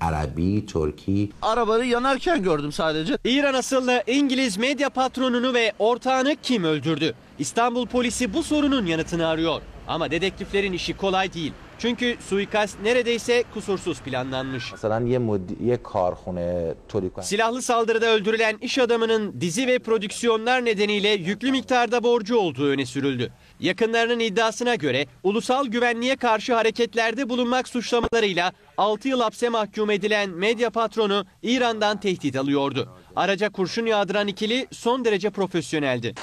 Arabi, Türki. Arabaları yanarken gördüm sadece. İran asıllı İngiliz medya patronunu ve ortağını kim öldürdü? İstanbul polisi bu sorunun yanıtını arıyor. Ama dedektiflerin işi kolay değil. Çünkü suikast neredeyse kusursuz planlanmış. Silahlı saldırıda öldürülen iş adamının dizi ve prodüksiyonlar nedeniyle yüklü miktarda borcu olduğu öne sürüldü. Yakınlarının iddiasına göre ulusal güvenliğe karşı hareketlerde bulunmak suçlamalarıyla 6 yıl hapse mahkum edilen medya patronu İran'dan tehdit alıyordu. Araca kurşun yağdıran ikili son derece profesyoneldi.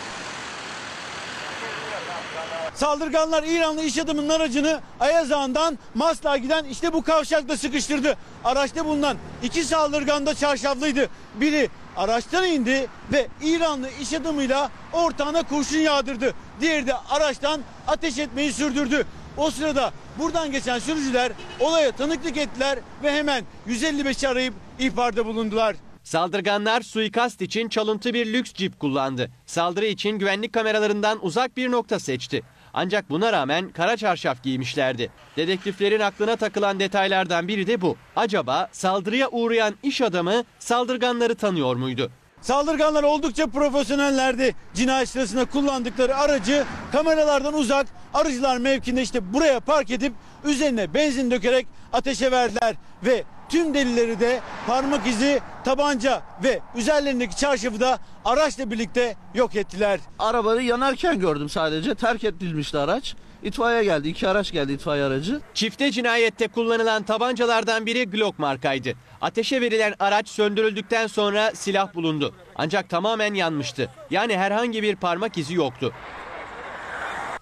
Saldırganlar İranlı iş adamının aracını Ayaz Ağa'ndan Maslak'a giden işte bu kavşakta sıkıştırdı. Araçta bulunan iki saldırgan da çarşaflıydı. Biri araçtan indi ve İranlı iş adamıyla ortağına kurşun yağdırdı. Diğeri de araçtan ateş etmeyi sürdürdü. O sırada buradan geçen sürücüler olaya tanıklık ettiler ve hemen 155'i arayıp ihbarda bulundular. Saldırganlar suikast için çalıntı bir lüks cip kullandı. Saldırı için güvenlik kameralarından uzak bir nokta seçti. Ancak buna rağmen kara çarşaf giymişlerdi. Dedektiflerin aklına takılan detaylardan biri de bu. Acaba saldırıya uğrayan iş adamı saldırganları tanıyor muydu? Saldırganlar oldukça profesyonellerdi. Cinayet sırasında kullandıkları aracı kameralardan uzak arıcılar mevkinde işte buraya park edip üzerine benzin dökerek ateşe verdiler ve tüm delilleri de parmak izi, tabanca ve üzerlerindeki çarşafı da araçla birlikte yok ettiler. Arabayı yanarken gördüm sadece. Terk edilmişti araç. İtfaiye geldi. iki araç geldi itfaiye aracı. Çifte cinayette kullanılan tabancalardan biri Glock markaydı. Ateşe verilen araç söndürüldükten sonra silah bulundu. Ancak tamamen yanmıştı. Yani herhangi bir parmak izi yoktu.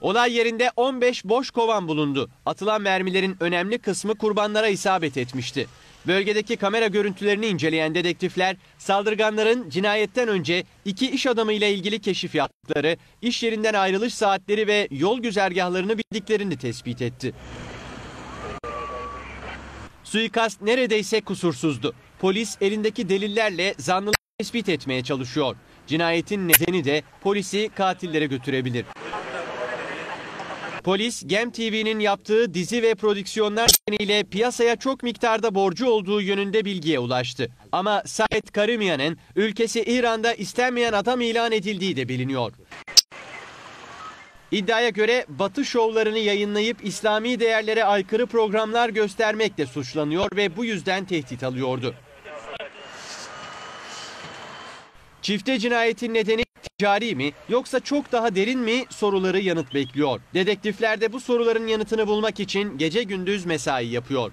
Olay yerinde 15 boş kovan bulundu. Atılan mermilerin önemli kısmı kurbanlara isabet etmişti. Bölgedeki kamera görüntülerini inceleyen dedektifler saldırganların cinayetten önce iki iş adamı ile ilgili keşif yaptıkları, iş yerinden ayrılış saatleri ve yol güzergahlarını bildiklerini tespit etti. Suikast neredeyse kusursuzdu. Polis elindeki delillerle zanlıyı tespit etmeye çalışıyor. Cinayetin nedeni de polisi katillere götürebilir. Polis, Gem TV'nin yaptığı dizi ve prodüksiyonlar nedeniyle piyasaya çok miktarda borcu olduğu yönünde bilgiye ulaştı. Ama Said Karimiyan'ın ülkesi İran'da istenmeyen adam ilan edildiği de biliniyor. İddiaya göre Batı şovlarını yayınlayıp İslami değerlere aykırı programlar göstermekle suçlanıyor ve bu yüzden tehdit alıyordu. Çifte cinayetin nedeni ticari mi yoksa çok daha derin mi soruları yanıt bekliyor. Dedektifler de bu soruların yanıtını bulmak için gece gündüz mesai yapıyor.